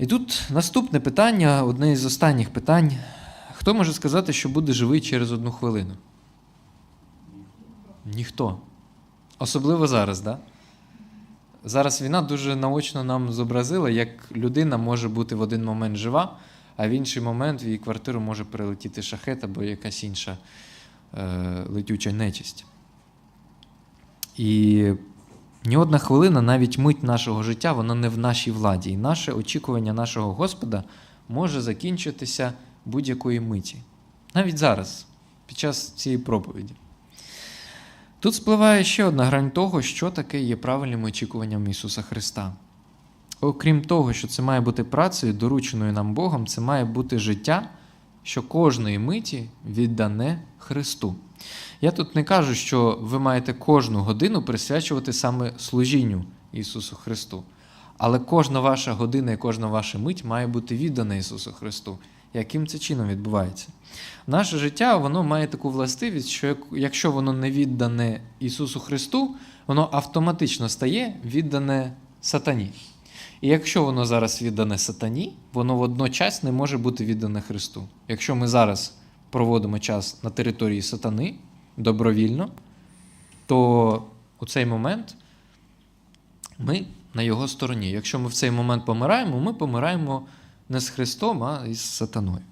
І тут наступне питання, одне із останніх питань. Хто може сказати, що буде живий через одну хвилину? Ніхто. Особливо зараз, да? Зараз війна дуже наочно нам зобразила, як людина може бути в один момент жива, а в інший момент в її квартиру може прилетіти шахет або якась інша е, летюча нечисть. І ні одна хвилина, навіть мить нашого життя, вона не в нашій владі. І наше очікування нашого Господа може закінчитися будь-якої миті. Навіть зараз, під час цієї проповіді. Тут спливає ще одна грань того, що таке є правильним очікуванням Ісуса Христа. Окрім того, що це має бути працею, дорученою нам Богом, це має бути життя, що кожної миті віддане Христу. Я тут не кажу, що ви маєте кожну годину присвячувати саме служінню Ісусу Христу. Але кожна ваша година і кожна ваша мить має бути віддана Ісусу Христу. Яким це чином відбувається? Наше життя воно має таку властивість, що якщо воно не віддане Ісусу Христу, воно автоматично стає віддане сатані. І якщо воно зараз віддане сатані, воно водночас не може бути віддане Христу. Якщо ми зараз проводимо час на території сатани добровільно, то у цей момент ми на його стороні. Якщо ми в цей момент помираємо, ми помираємо не з Христом, а із сатаною.